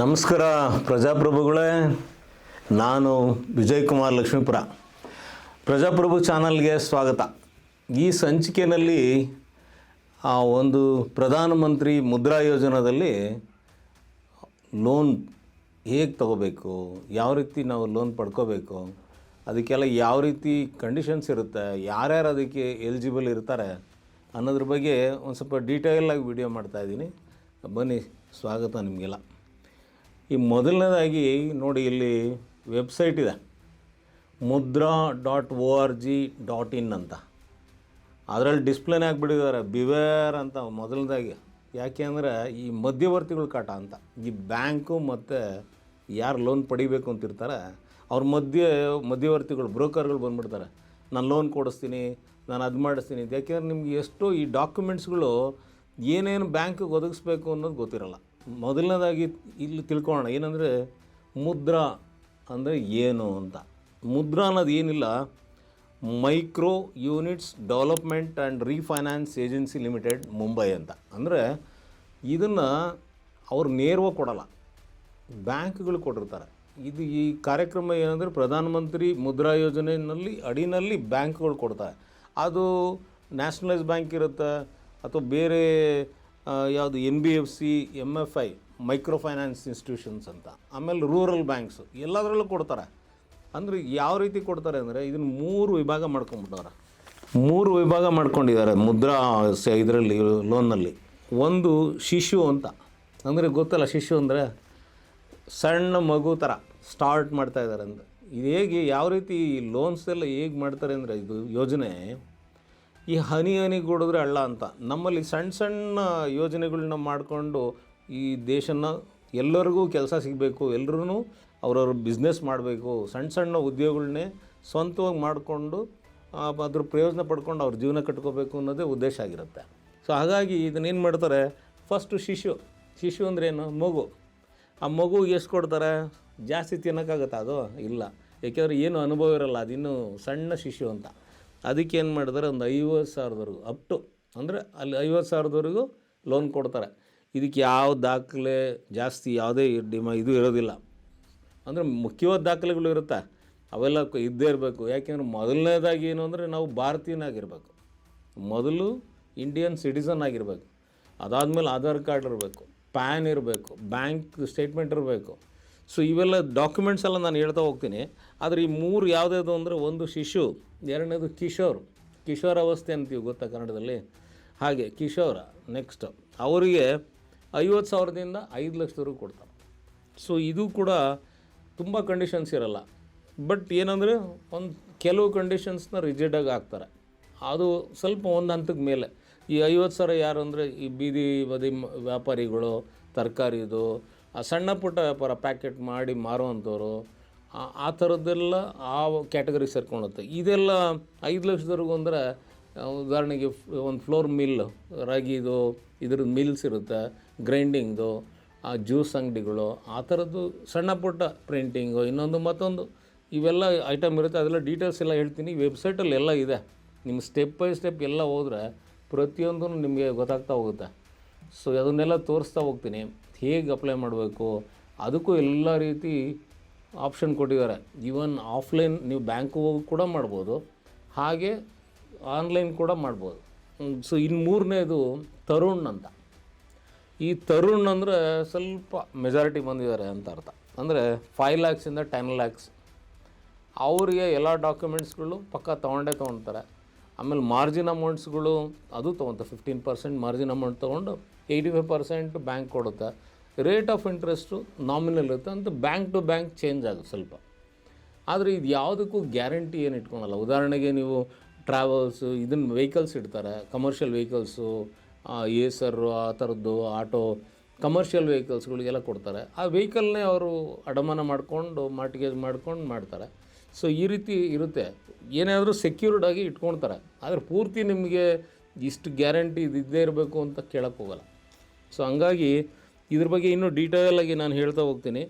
ನಮಸ್ಕಾರ ಪ್ರಜಾಪ್ರಭುಗಳೇ. ನಾನು ವಿಜಯ್ ಕುಮಾರ್ ಲಕ್ಷ್ಮೀಪುರ. ಪ್ರಜಾಪ್ರಭು ಚಾನಲ್ಗೆ ಸ್ವಾಗತ. ಈ ಸಂಚಿಕೆಯಲ್ಲಿ, ಆ ಒಂದು ಪ್ರಧಾನಮಂತ್ರಿ ಮುದ್ರಾ ಯೋಜನಾದಲ್ಲಿ ಲೋನ್ ಹೇಗೆ ತಗೋಬೇಕು, ಯಾವ ರೀತಿ ನಾವು ಲೋನ್ ಪಡ್ಕೋಬೇಕು, ಅದಕ್ಕೆಲ್ಲ ಯಾವ ರೀತಿ ಕಂಡೀಷನ್ಸ್ ಇರುತ್ತೆ, ಯಾರ್ಯಾರು ಅದಕ್ಕೆ ಎಲಿಜಿಬಲ್ ಇರ್ತಾರೆ ಅನ್ನೋದ್ರ ಬಗ್ಗೆ ಒಂದು ಸ್ವಲ್ಪ ಡೀಟೇಲಾಗಿ ವಿಡಿಯೋ ಮಾಡ್ತಾಯಿದ್ದೀನಿ ಬನ್ನಿ, ಸ್ವಾಗತ ನಿಮಗೆಲ್ಲ. ಈ ಮೊದಲನೇದಾಗಿ ನೋಡಿ ಇಲ್ಲಿ ವೆಬ್ಸೈಟ್ ಇದೆ. Mudra dot O R G dot in ಅಂತ. ಅದರಲ್ಲಿ ಡಿಸ್ಪ್ಲೇನೇ ಆಗಿಬಿಟ್ಟಿದ್ದಾರೆ. ಬಿವೇರ್ ಅಂತ ಮೊದಲನೇದಾಗಿ. ಯಾಕೆ ಅಂದರೆ ಈ ಮಧ್ಯವರ್ತಿಗಳ ಕಾಟ ಅಂತ. ಈ ಬ್ಯಾಂಕು ಮತ್ತು ಯಾರು ಲೋನ್ ಪಡಿಬೇಕು ಅಂತಿರ್ತಾರೆ ಅವ್ರ ಮಧ್ಯೆ ಮಧ್ಯವರ್ತಿಗಳು, ಬ್ರೋಕರ್ಗಳು ಬಂದ್ಬಿಡ್ತಾರೆ. ನಾನು ಲೋನ್ ಕೊಡಿಸ್ತೀನಿ, ನಾನು ಅದು ಮಾಡಿಸ್ತೀನಿ. ಯಾಕೆಂದರೆ ಯಾಕೆಂದ್ರೆ ನಿಮ್ಗೆ ಎಷ್ಟೋ ಈ ಡಾಕ್ಯುಮೆಂಟ್ಸ್ಗಳು ಏನೇನು ಬ್ಯಾಂಕಿಗೆ ಒದಗಿಸ್ಬೇಕು ಅನ್ನೋದು ಗೊತ್ತಿರಲ್ಲ. ಮೊದಲನೇದಾಗಿ ಇಲ್ಲಿ ತಿಳ್ಕೊಳ್ಳೋಣ. ಏನಂದರೆ ಮುದ್ರಾ ಅಂದರೆ ಏನು ಅಂತ. ಮುದ್ರಾ ಅನ್ನೋದು ಏನಿಲ್ಲ, micro units development and refinance agency limited Mumbai ಅಂತ. ಅಂದರೆ ಇದನ್ನು ಅವ್ರು ನೇರವಾಗಿ ಕೊಡಲ್ಲ, ಬ್ಯಾಂಕ್ಗಳು ಕೊಟ್ಟಿರ್ತಾರೆ. ಇದು ಈ ಕಾರ್ಯಕ್ರಮ ಏನಂದರೆ ಪ್ರಧಾನಮಂತ್ರಿ ಮುದ್ರಾ ಯೋಜನೆಯಲ್ಲಿ ಅಡಿನಲ್ಲಿ ಬ್ಯಾಂಕ್ಗಳು ಕೊಡ್ತಾರೆ. ಅದು ನ್ಯಾಷನಲೈಸ್ ಬ್ಯಾಂಕ್ ಇರುತ್ತೆ, ಅಥವಾ ಬೇರೆ ಯಾವುದು N B F C M F I micro finance institutions ಅಂತ. ಆಮೇಲೆ ರೂರಲ್ ಬ್ಯಾಂಕ್ಸು ಎಲ್ಲದರಲ್ಲೂ ಕೊಡ್ತಾರೆ. ಅಂದರೆ ಯಾವ ರೀತಿ ಕೊಡ್ತಾರೆ ಅಂದರೆ ಇದನ್ನು ಮೂರು ವಿಭಾಗ ಮಾಡ್ಕೊಂಬಿಟ್ಟವ್ರೆ ಮೂರು ವಿಭಾಗ ಮಾಡ್ಕೊಂಡಿದ್ದಾರೆ ಮುದ್ರಾ ಇದರಲ್ಲಿ ಲೋನ್ನಲ್ಲಿ ಒಂದು ಶಿಶು ಅಂತ. ಅಂದರೆ ಗೊತ್ತಲ್ಲ ಶಿಶು ಅಂದರೆ ಸಣ್ಣ ಮಗು ಥರ ಸ್ಟಾರ್ಟ್ ಮಾಡ್ತಾ ಇದ್ದಾರೆ ಅಂತ. ಇದು ಹೇಗೆ, ಯಾವ ರೀತಿ ಲೋನ್ಸ್ ಎಲ್ಲ ಹೇಗೆ ಮಾಡ್ತಾರೆ ಅಂದರೆ ಇದು ಯೋಜನೆ ಈ ಹನಿ ಹನಿ ಕೊಡಿದ್ರೆ ಹಳ್ಳ ಅಂತ. ನಮ್ಮಲ್ಲಿ ಸಣ್ಣ ಸಣ್ಣ ಯೋಜನೆಗಳನ್ನ ಮಾಡಿಕೊಂಡು ಈ ದೇಶನ ಎಲ್ಲರಿಗೂ ಕೆಲಸ ಸಿಗಬೇಕು ಎಲ್ಲರೂ ಅವ್ರವ್ರ ಬಿಸ್ನೆಸ್ ಮಾಡಬೇಕು ಸಣ್ಣ ಸಣ್ಣ ಉದ್ಯೋಗಗಳನ್ನೇ ಸ್ವಂತವಾಗಿ ಮಾಡಿಕೊಂಡು ಅದ್ರ ಪ್ರಯೋಜನ ಪಡ್ಕೊಂಡು ಅವ್ರ ಜೀವನ ಕಟ್ಕೋಬೇಕು ಅನ್ನೋದೇ ಉದ್ದೇಶ ಆಗಿರುತ್ತೆ. ಸೊ ಹಾಗಾಗಿ ಇದನ್ನೇನು ಮಾಡ್ತಾರೆ ಫಸ್ಟು ಶಿಶು ಶಿಶು ಅಂದ್ರೆ ಏನು? ಮಗು. ಆ ಮಗುಗೆ ಎಷ್ಟು ಕೊಡ್ತಾರೆ? ಜಾಸ್ತಿ ತಿನ್ನೋಕ್ಕಾಗತ್ತಾ ಅದು? ಇಲ್ಲ. ಏಕೆಂದರೆ ಏನು ಅನುಭವ ಇರಲ್ಲ, ಅದಿನ್ನೂ ಸಣ್ಣ ಶಿಶು ಅಂತ. ಅದಕ್ಕೆ ಏನು ಮಾಡಿದ್ರೆ, ಒಂದು ಐವತ್ತು ಸಾವಿರದವರೆಗೂ ಅಪ್ ಟು ಅಂದರೆ ಅಲ್ಲಿ ಐವತ್ತು ಸಾವಿರದವರೆಗೂ ಲೋನ್ ಕೊಡ್ತಾರೆ. ಇದಕ್ಕೆ ಯಾವ ದಾಖಲೆ ಜಾಸ್ತಿ ಯಾವುದೇ ಡಿಮ, ಇದು ಇರೋದಿಲ್ಲ. ಅಂದರೆ ಮುಖ್ಯವಾದ ದಾಖಲೆಗಳು ಇರುತ್ತೆ. ಅವೆಲ್ಲ ಇದ್ದೇ ಇರಬೇಕು. ಯಾಕೆಂದರೆ ಮೊದಲನೇದಾಗಿ ಏನು ಅಂದರೆ ನಾವು ಭಾರತೀಯನಾಗಿರಬೇಕು ಮೊದಲು ಇಂಡಿಯನ್ ಸಿಟಿಸನ್ ಆಗಿರಬೇಕು. ಅದಾದಮೇಲೆ ಆಧಾರ್ ಕಾರ್ಡ್ ಇರಬೇಕು. ಪ್ಯಾನ್ ಇರಬೇಕು. ಬ್ಯಾಂಕ್ ಸ್ಟೇಟ್ಮೆಂಟ್ ಇರಬೇಕು. ಸೊ ಇವೆಲ್ಲ ಡಾಕ್ಯುಮೆಂಟ್ಸ್ ಎಲ್ಲ ನಾನು ಹೇಳ್ತಾ ಹೋಗ್ತೀನಿ. ಆದರೆ ಈ ಮೂರು ಯಾವುದ್ಯಾವುದು ಅಂದರೆ ಒಂದು ಶಿಶು, ಎರಡನೇದು ಕಿಶೋರ್. ಕಿಶೋರಾವಸ್ಥೆ ಅಂತೀವಿ ಗೊತ್ತಾ ಕನ್ನಡದಲ್ಲಿ? ಹಾಗೆ ಕಿಶೋರ ನೆಕ್ಸ್ಟ್ ಅವರಿಗೆ ಐವತ್ತು ಸಾವಿರದಿಂದ ಐದು ಲಕ್ಷದವರೆಗೂ ಕೊಡ್ತಾರೆ. ಸೊ ಇದು ಕೂಡ ತುಂಬ ಕಂಡೀಷನ್ಸ್ ಇರಲ್ಲ. ಬಟ್ ಏನಂದರೆ ಒಂದು ಕೆಲವು ಕಂಡೀಷನ್ಸ್ನ ರಿಜಿಡಾಗಿ ಹಾಕ್ತಾರೆ. ಅದು ಸ್ವಲ್ಪ ಒಂದು ಹಂತಕ್ಕೆ ಮೇಲೆ. ಈ ಐವತ್ತು ಸಾವಿರ ಯಾರು ಅಂದರೆ ಈ ಬೀದಿ, ಬದಿ ವ್ಯಾಪಾರಿಗಳು, ತರಕಾರಿದು ಸಣ್ಣ ಪುಟ್ಟ ವ್ಯಾಪಾರ ಪ್ಯಾಕೆಟ್ ಮಾಡಿ ಮಾರುವಂಥವ್ರು, ಆ- ಥರದ್ದೆಲ್ಲ ಆ ಕ್ಯಾಟಗರಿ ಸೇರ್ಕೊಳುತ್ತೆ ಇದೆಲ್ಲ ಐದು ಲಕ್ಷದವರೆಗೂ ಅಂದರೆ ಉದಾಹರಣೆಗೆ ಒಂದು ಫ್ಲೋರ್ ಮಿಲ್, ರಾಗಿದು, ಇದ್ರದ್ದು ಮಿಲ್ಸ್ ಇರುತ್ತೆ, ಗ್ರೈಂಡಿಂಗ್ದು, ಆ ಜ್ಯೂಸ್ ಅಂಗಡಿಗಳು, ಆ ಥರದ್ದು ಸಣ್ಣ ಪುಟ್ಟ ಪ್ರಿಂಟಿಂಗು, ಇನ್ನೊಂದು ಮತ್ತೊಂದು, ಇವೆಲ್ಲ ಐಟಮ್ ಇರುತ್ತೆ. ಅದೆಲ್ಲ ಡೀಟೇಲ್ಸ್ ಎಲ್ಲ ಹೇಳ್ತೀನಿ. ವೆಬ್ಸೈಟಲ್ಲಿ ಎಲ್ಲ ಇದೆ. ನಿಮ್ಮ ಸ್ಟೆಪ್ ಬೈ ಸ್ಟೆಪ್ ಎಲ್ಲ ಹೋದರೆ ಪ್ರತಿಯೊಂದೂ ನಿಮಗೆ ಗೊತ್ತಾಗ್ತಾ ಹೋಗುತ್ತೆ. ಸೊ, ಅದನ್ನೆಲ್ಲ ತೋರಿಸ್ತಾ ಹೋಗ್ತೀನಿ. ಹೇಗೆ ಅಪ್ಲೈ ಮಾಡಬೇಕು? ಅದಕ್ಕೂ ಎಲ್ಲ ರೀತಿ ಆಪ್ಷನ್ ಕೊಟ್ಟಿದ್ದಾರೆ. ಈವನ್ ಆಫ್ಲೈನ್ ನೀವು ಬ್ಯಾಂಕ್ಗೆ ಹೋಗಿ ಕೂಡ ಮಾಡ್ಬೋದು. ಹಾಗೆ ಆನ್ಲೈನ್ ಕೂಡ ಮಾಡ್ಬೋದು. ಸೊ ಇನ್ನು ಮೂರನೇದು ತರುಣ್ ಅಂತ. ಈ ತರುಣ್ ಅಂದರೆ ಸ್ವಲ್ಪ ಮೆಜಾರಿಟಿ ಬಂದಿದ್ದಾರೆ ಅಂತ ಅರ್ಥ. ಅಂದರೆ ಫೈವ್ ಲ್ಯಾಕ್ಸಿಂದ ಟೆನ್ ಲ್ಯಾಕ್ಸ್ ಅವರಿಗೆ ಎಲ್ಲ ಡಾಕ್ಯುಮೆಂಟ್ಸ್ಗಳು ಪಕ್ಕ ತೊಗೊಂಡೇ ತೊಗೊಳ್ತಾರೆ ಆಮೇಲೆ ಮಾರ್ಜಿನ್ ಅಮೌಂಟ್ಸ್ಗಳು ಅದು ತೊಗೊತಾರೆ. ಫಿಫ್ಟೀನ್ ಪರ್ಸೆಂಟ್ ಮಾರ್ಜಿನ್ ಅಮೌಂಟ್ ತೊಗೊಂಡು ಏಯ್ಟಿ ಫೈವ್ ಪರ್ಸೆಂಟ್ ಬ್ಯಾಂಕ್ ಕೊಡುತ್ತೆ. ರೇಟ್ ಆಫ್ ಇಂಟ್ರೆಸ್ಟು ನಾಮಿನಲ್ ಇರುತ್ತೆ ಅಂತ ಬ್ಯಾಂಕ್ ಟು ಬ್ಯಾಂಕ್ ಚೇಂಜ್ ಆಗುತ್ತೆ ಸ್ವಲ್ಪ. ಆದರೆ ಇದು ಯಾವುದಕ್ಕೂ ಗ್ಯಾರಂಟಿ ಏನು ಇಟ್ಕೊಳಲ್ಲ. ಉದಾಹರಣೆಗೆ ನೀವು ಟ್ರಾವೆಲ್ಸು ಇದನ್ನು ವೆಹಿಕಲ್ಸ್ ಇಡ್ತಾರೆ. ಕಮರ್ಷಿಯಲ್ ವೆಹಿಕಲ್ಸು ಏಸರು ಆ ಥರದ್ದು ಆಟೋ ಕಮರ್ಷಿಯಲ್ ವೆಹಿಕಲ್ಸ್ಗಳಿಗೆಲ್ಲ ಕೊಡ್ತಾರೆ. ಆ ವೆಹಿಕಲ್ನೇ ಅವರು ಅಡಮಾನ ಮಾಡಿಕೊಂಡು ಮಾರ್ಟಿಗೇಜ್ ಮಾಡ್ಕೊಂಡು ಮಾಡ್ತಾರೆ. ಸೊ ಈ ರೀತಿ ಇರುತ್ತೆ. ಏನಾದರೂ ಸೆಕ್ಯೂರ್ಡ್ ಆಗಿ ಇಟ್ಕೊಳ್ತಾರೆ. ಆದರೆ ಪೂರ್ತಿ ನಿಮಗೆ ಇಷ್ಟು ಗ್ಯಾರಂಟಿ ಇದ್ದೇ ಇರಬೇಕು ಅಂತ ಕೇಳೋಕ್ಕೋಗಲ್ಲ ಸೊ ಹಂಗಾಗಿ ಇದ್ರ ಬಗ್ಗೆ ಇನ್ನೂ ಡೀಟೇಲ್ ಆಗಿ ನಾನು ಹೇಳ್ತಾ ಹೋಗ್ತೀನಿ.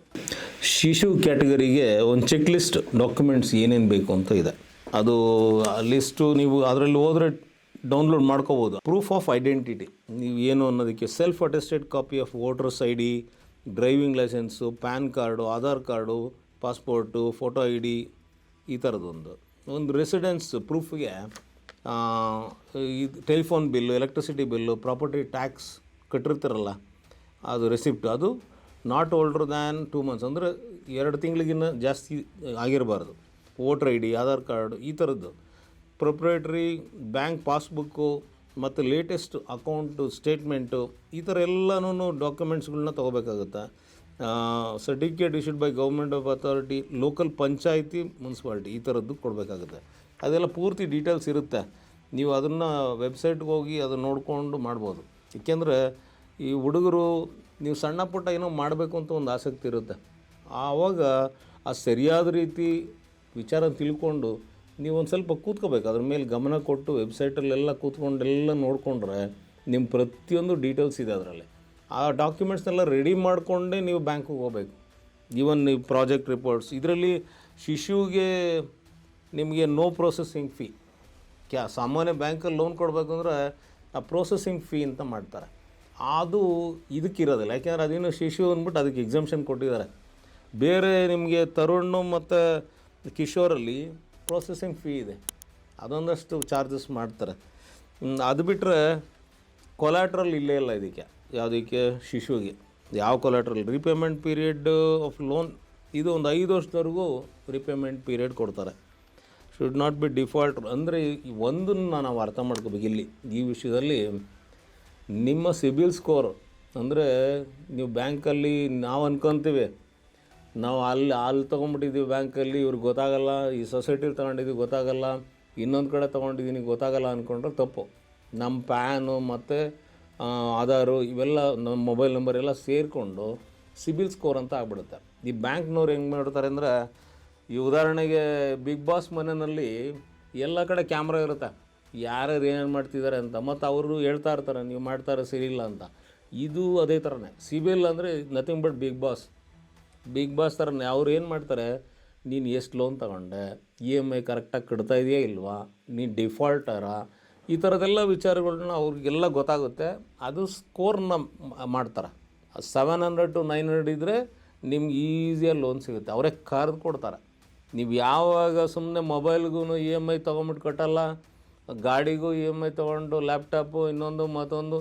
ಶಿಶು ಕ್ಯಾಟಗರಿಗೆ ಒಂದು ಚೆಕ್ ಲಿಸ್ಟ್ ಡಾಕ್ಯುಮೆಂಟ್ಸ್ ಏನೇನು ಬೇಕು ಅಂತ ಇದೆ. ಅದು ಲಿಸ್ಟು ನೀವು ಅದರಲ್ಲಿ ಹೋದರೆ ಡೌನ್ಲೋಡ್ ಮಾಡ್ಕೋಬೋದು. ಪ್ರೂಫ್ ಆಫ್ ಐಡೆಂಟಿಟಿ ನೀವು ಏನು ಅನ್ನೋದಕ್ಕೆ self attested copy of voters I D driving licence PAN card Aadhaar card passport photo I D ಈ ಥರದ್ದೊಂದು ಒಂದು ರೆಸಿಡೆನ್ಸ್ ಪ್ರೂಫ್ಗೆ ಇದು telephone bill electricity bill property tax ಕಟ್ಟಿರ್ತಾರಲ್ಲ, ಅದು ರೆಸಿಪ್ಟ್ ಅದು not older than two months ಅಂದರೆ ಎರಡು ತಿಂಗಳಿಗಿನ್ನ ಜಾಸ್ತಿ ಆಗಿರಬಾರ್ದು. Voter I D Aadhaar card ಈ ಥರದ್ದು ಪ್ರೊಪ್ರೇಟ್ರಿ ಬ್ಯಾಂಕ್ ಪಾಸ್ಬುಕ್ಕು ಮತ್ತು ಲೇಟೆಸ್ಟ್ ಅಕೌಂಟು ಸ್ಟೇಟ್ಮೆಂಟು ಈ ಥರ ಎಲ್ಲನೂ ಡಾಕ್ಯುಮೆಂಟ್ಸ್ಗಳನ್ನ ತೊಗೋಬೇಕಾಗುತ್ತೆ. Certificate issued by government of authority local panchayat municipality ಈ ಥರದ್ದು ಕೊಡಬೇಕಾಗುತ್ತೆ. ಅದೆಲ್ಲ ಪೂರ್ತಿ ಡೀಟೇಲ್ಸ್ ಇರುತ್ತೆ. ನೀವು ಅದನ್ನು ವೆಬ್ಸೈಟ್ಗೆ ಹೋಗಿ ಅದನ್ನು ನೋಡಿಕೊಂಡು ಮಾಡ್ಬೋದು. ಏಕೆಂದರೆ ಈ ಹುಡುಗರು ನೀವು ಸಣ್ಣ ಪುಟ್ಟ ಏನೋ ಮಾಡಬೇಕು ಅಂತ ಒಂದು ಆಸಕ್ತಿ ಇರುತ್ತೆ. ಆವಾಗ ಆ ಸರಿಯಾದ ರೀತಿ ವಿಚಾರ ತಿಳ್ಕೊಂಡು ನೀವು ಒಂದು ಸ್ವಲ್ಪ ಕೂತ್ಕೋಬೇಕು. ಅದ್ರ ಮೇಲೆ ಗಮನ ಕೊಟ್ಟು ವೆಬ್ಸೈಟಲ್ಲೆಲ್ಲ ಕೂತ್ಕೊಂಡೆಲ್ಲ ನೋಡಿಕೊಂಡ್ರೆ ನಿಮ್ಮ ಪ್ರತಿಯೊಂದು ಡೀಟೇಲ್ಸ್ ಇದೆ ಅದರಲ್ಲಿ. ಆ ಡಾಕ್ಯುಮೆಂಟ್ಸ್ನೆಲ್ಲ ರೆಡಿ ಮಾಡಿಕೊಂಡೇ ನೀವು ಬ್ಯಾಂಕಿಗೆ ಹೋಗ್ಬೇಕು. ಈವನ್ ನೀವು ಪ್ರಾಜೆಕ್ಟ್ ರಿಪೋರ್ಟ್ಸ್. ಇದರಲ್ಲಿ ಶಿಶುವಿಗೆ ನಿಮಗೆ ನೋ ಪ್ರೊಸೆಸಿಂಗ್ ಫೀ. ಕ್ಯಾ ಸಾಮಾನ್ಯ ಬ್ಯಾಂಕಲ್ಲಿ ಲೋನ್ ಕೊಡಬೇಕು ಅಂದರೆ ಪ್ರೊಸೆಸಿಂಗ್ ಫೀ ಅಂತ ಮಾಡ್ತಾರೆ. ಅದು ಇದಕ್ಕಿರೋದಿಲ್ಲ. ಯಾಕೆಂದರೆ ಅದೇನು ಶಿಶು ಅಂದ್ಬಿಟ್ಟು ಅದಕ್ಕೆ ಎಕ್ಸಾಮ್ಷನ್ ಕೊಟ್ಟಿದ್ದಾರೆ. ಬೇರೆ ನಿಮಗೆ ತರುಣ್ ಮತ್ತು ಕಿಶೋರಲ್ಲಿ ಪ್ರೊಸೆಸಿಂಗ್ ಫೀ ಇದೆ. ಅದೊಂದಷ್ಟು ಚಾರ್ಜಸ್ ಮಾಡ್ತಾರೆ. ಅದು ಬಿಟ್ಟರೆ ಕೊಲಾಟ್ರಲ್ ಇಲ್ಲೇ ಇಲ್ಲ ಇದಕ್ಕೆ. ಯಾವುದಕ್ಕೆ? ಶಿಶುವಿಗೆ. ಯಾವ collateral repayment period of loan ಇದು ಒಂದು ಐದು ವರ್ಷದವರೆಗೂ ರಿಪೇಮೆಂಟ್ ಪೀರಿಯಡ್ ಕೊಡ್ತಾರೆ. ಶುಡ್ ನಾಟ್ ಬಿ ಡಿಫಾಲ್ಟ್ ಅಂದರೆ ಒಂದನ್ನು ನಾವು ಅರ್ಥ ಮಾಡ್ಕೋಬೇಕು. ಇಲ್ಲಿ, ಈ ವಿಷಯದಲ್ಲಿ ನಿಮ್ಮ ಸಿಬಿಲ್ ಸ್ಕೋರ್, ಅಂದರೆ ನೀವು ಬ್ಯಾಂಕಲ್ಲಿ ನಾವು ಅನ್ಕೊತೀವಿ. ನಾವು ಅಲ್ಲಿ ಅಲ್ಲಿ ತೊಗೊಂಬಿಟ್ಟಿದ್ದೀವಿ ಬ್ಯಾಂಕಲ್ಲಿ, ಇವ್ರಿಗೆ ಗೊತ್ತಾಗಲ್ಲ. ಈ ಸೊಸೈಟಿಲಿ ತೊಗೊಂಡಿದ್ದೀವಿ ಗೊತ್ತಾಗಲ್ಲ. ಇನ್ನೊಂದು ಕಡೆ ತೊಗೊಂಡಿದ್ದೀನಿ ಗೊತ್ತಾಗಲ್ಲ ಅಂದ್ಕೊಂಡ್ರೆ ತಪ್ಪು. ನಮ್ಮ ಪ್ಯಾನು ಮತ್ತು ಆಧಾರು ಇವೆಲ್ಲ ನಮ್ಮ ಮೊಬೈಲ್ ನಂಬರ್ ಎಲ್ಲ ಸೇರಿಕೊಂಡು ಸಿಬಿಲ್ ಸ್ಕೋರ್ ಅಂತ ಆಗ್ಬಿಡುತ್ತೆ. ಈ ಬ್ಯಾಂಕ್ನವ್ರು ಹೆಂಗೆ ಮಾಡ್ತಾರೆ ಅಂದರೆ ಈ ಉದಾಹರಣೆಗೆ ಬಿಗ್ ಬಾಸ್ ಮನೆಯಲ್ಲಿ ಎಲ್ಲ ಕಡೆ ಕ್ಯಾಮ್ರಾ ಇರುತ್ತೆ. ಯಾರ್ಯಾರು ಏನೇನು ಮಾಡ್ತಿದ್ದಾರೆ ಅಂತ, ಮತ್ತು ಅವರು ಹೇಳ್ತಾ ಇರ್ತಾರೆ, ನೀವು ಮಾಡ್ತಾರೆ ಇಲ್ಲ ಅಂತ. ಇದು ಅದೇ ಥರನೇ ಸಿಬಿಲ್ ಅಂದರೆ nothing but big boss big boss ಥರನೇ ಅವ್ರು ಏನು ಮಾಡ್ತಾರೆ, ನೀನು ಎಷ್ಟು ಲೋನ್ ತಗೊಂಡೆ? ಇ ಎಂ ಐ ಕರೆಕ್ಟಾಗಿ ಕಟ್ತಾ ಇದೆಯಾ ಇಲ್ವಾ? ನೀನು ಡಿಫಾಲ್ಟರ ಈ ಥರದ್ದೆಲ್ಲ ವಿಚಾರಗಳನ್ನ ಅವ್ರಿಗೆಲ್ಲ ಗೊತ್ತಾಗುತ್ತೆ. ಅದು ಸ್ಕೋರ್ನ ಮಾಡ್ತಾರೆ. Seven hundred to nine hundred ಇದ್ದರೆ ನಿಮ್ಗೆ ಈಸಿಯಾಗಿ ಲೋನ್ ಸಿಗುತ್ತೆ. ಅವರೇ ಕರೆದು ಕೊಡ್ತಾರೆ. ನೀವು ಯಾವಾಗ ಸುಮ್ಮನೆ ಮೊಬೈಲ್ಗೂ ಇ ಎಂ ಐ ತೊಗೊಂಬಿಟ್ಟು ಕಟ್ಟಲ್ಲ, ಗಾಡಿಗೂ ಇ ಎಂ ಐ ತೊಗೊಂಡು, ಲ್ಯಾಪ್ಟಾಪು, ಇನ್ನೊಂದು, ಮತ್ತೊಂದು,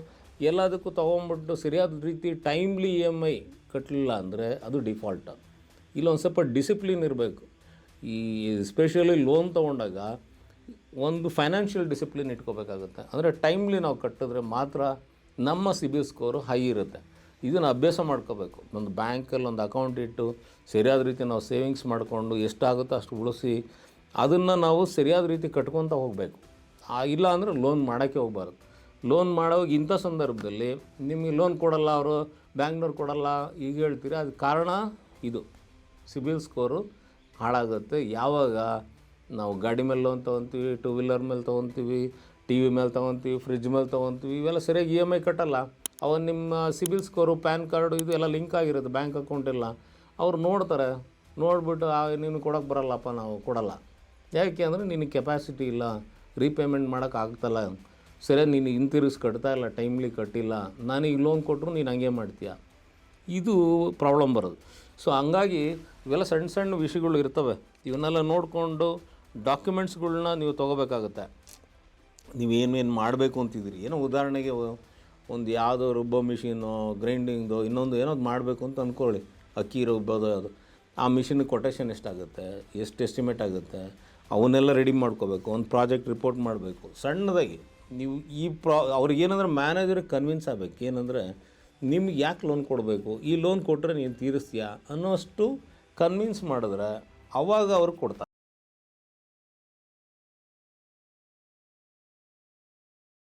ಎಲ್ಲದಕ್ಕೂ ತೊಗೊಂಬಿಟ್ಟು ಸರಿಯಾದ ರೀತಿ ಟೈಮ್ಲಿ ಇ ಎಂ ಐ ಕಟ್ಟಲಿಲ್ಲ ಅಂದರೆ ಅದು ಡಿಫಾಲ್ಟ್ ಇಲ್ಲೊಂದು ಸ್ವಲ್ಪ ಡಿಸಿಪ್ಲಿನ್ ಇರಬೇಕು. ಈ ಸ್ಪೆಷಲಿ ಲೋನ್ ತೊಗೊಂಡಾಗ ಒಂದು ಫೈನಾನ್ಷಿಯಲ್ ಡಿಸಿಪ್ಲಿನ್ ಇಟ್ಕೋಬೇಕಾಗುತ್ತೆ. ಅಂದರೆ ಟೈಮ್ಲಿ ನಾವು ಕಟ್ಟಿದ್ರೆ ಮಾತ್ರ ನಮ್ಮ ಸಿಬಿಲ್ ಸ್ಕೋರು ಹೈ ಇರುತ್ತೆ. ಇದನ್ನು ಅಭ್ಯಾಸ ಮಾಡ್ಕೋಬೇಕು. ಒಂದು ಬ್ಯಾಂಕಲ್ಲಿ ಒಂದು ಅಕೌಂಟ್ ಇಟ್ಟು ಸರಿಯಾದ ರೀತಿ ನಾವು ಸೇವಿಂಗ್ಸ್ ಮಾಡಿಕೊಂಡು ಎಷ್ಟಾಗುತ್ತೋ ಅಷ್ಟು ಉಳಿಸಿ ಅದನ್ನು ನಾವು ಸರಿಯಾದ ರೀತಿ ಕಟ್ಕೊತ ಹೋಗಬೇಕು. ಇಲ್ಲ ಅಂದರೆ ಲೋನ್ ಮಾಡೋಕ್ಕೆ ಹೋಗ್ಬಾರ್ದು. ಲೋನ್ ಮಾಡೋವಾಗ ಇಂಥ ಸಂದರ್ಭದಲ್ಲಿ ನಿಮಗೆ ಲೋನ್ ಕೊಡಲ್ಲ ಅವರು, ಬ್ಯಾಂಕ್ನವ್ರು ಕೊಡಲ್ಲ, ಈಗ ಹೇಳ್ತೀರಿ, ಅದು ಕಾರಣ ಇದು. ಸಿಬಿಲ್ ಸ್ಕೋರು ಹಾಳಾಗುತ್ತೆ. ಯಾವಾಗ ನಾವು ಗಾಡಿ ಮೇಲೆ ಲೋನ್ ತೊಗೊತೀವಿ, ಟೂ ವೀಲರ್ ಮೇಲೆ ತೊಗೊತೀವಿ, ಟಿ ವಿ ಮೇಲೆ ತೊಗೊತೀವಿ ಫ್ರಿಜ್ ಮೇಲೆ ತೊಗೊತೀವಿ, ಇವೆಲ್ಲ ಸರಿಯಾಗಿ ಇ ಎಂ ಐ ಕಟ್ಟಲ್ಲ. ಅವಾಗ ನಿಮ್ಮ ಸಿಬಿಲ್ ಸ್ಕೋರು, ಪ್ಯಾನ್ ಕಾರ್ಡು ಇದು ಎಲ್ಲ ಲಿಂಕ್ ಆಗಿರುತ್ತೆ, ಬ್ಯಾಂಕ್ ಅಕೌಂಟ್ ಎಲ್ಲ. ಅವ್ರು ನೋಡ್ತಾರೆ. ನೋಡಿಬಿಟ್ಟು ನೀನು ಕೊಡೋಕ್ಕೆ ಬರಲ್ಲಪ್ಪ, ನಾವು ಕೊಡಲ್ಲ. ಯಾಕೆ ಅಂದರೆ ನಿನಗೆ ಕೆಪಾಸಿಟಿ ಇಲ್ಲ ರೀಪೇಮೆಂಟ್ ಮಾಡೋಕೆ ಆಗ್ತಲ್ಲ. ಸರಿಯಾಗಿ ನೀನು ಹಿಂತಿರುಗಿಸಿ ಕಟ್ತಾ ಇಲ್ಲ ಟೈಮ್ಲಿ ಕಟ್ಟಿಲ್ಲ. ನಾನೀಗ ಲೋನ್ ಕೊಟ್ಟರು ನೀನು ಹಂಗೆ ಮಾಡ್ತೀಯ. ಇದು ಪ್ರಾಬ್ಲಮ್ ಬರೋದು. ಸೊ ಹಂಗಾಗಿ ಇವೆಲ್ಲ ಸಣ್ಣ ಸಣ್ಣ ವಿಷಯಗಳು ಇರ್ತವೆ. ಇವನ್ನೆಲ್ಲ ನೋಡಿಕೊಂಡು ಡಾಕ್ಯುಮೆಂಟ್ಸ್ಗಳ್ನ ನೀವು ತೊಗೋಬೇಕಾಗುತ್ತೆ. ನೀವೇನೇನು ಮಾಡಬೇಕು ಅಂತಿದ್ದೀರಿ? ಏನೋ ಉದಾಹರಣೆಗೆ ಒಂದು ಯಾವುದೋ ರುಬ್ಬೋ ಮಿಷಿನು, ಗ್ರೈಂಡಿಂಗ್ದು, ಇನ್ನೊಂದು ಏನೋ ಮಾಡಬೇಕು ಅಂತ ಅಂದ್ಕೊಳ್ಳಿ ಅಕ್ಕಿ ರುಬ್ಬೋದು ಅದು. ಆ ಮಿಷಿನ್ ಕೊಟೇಷನ್ ಎಷ್ಟಾಗುತ್ತೆ? ಎಷ್ಟು ಎಸ್ಟಿಮೇಟ್ ಆಗುತ್ತೆ? ಅವನ್ನೆಲ್ಲ ರೆಡಿ ಮಾಡ್ಕೋಬೇಕು. ಒಂದು ಪ್ರಾಜೆಕ್ಟ್ ರಿಪೋರ್ಟ್ ಮಾಡಬೇಕು. ಸಣ್ಣದಾಗಿ. ನೀವು ಈ ಪ್ರಾ ಅವ್ರಿಗೆ ಏನಂದ್ರೆ ಮ್ಯಾನೇಜರಿಗೆ ಕನ್ವಿನ್ಸ್ ಆಗಬೇಕು. ಏನಂದರೆ, ನಿಮ್ಗೆ ಯಾಕೆ ಲೋನ್ ಕೊಡಬೇಕು? ಈ ಲೋನ್ ಕೊಟ್ಟರೆ ನೀನು ತೀರಿಸ್ತೀಯಾ? ಅನ್ನೋಷ್ಟು ಕನ್ವಿನ್ಸ್ ಮಾಡಿದ್ರೆ ಅವಾಗ ಅವ್ರಿಗೆ ಕೊಡ್ತಾರೆ.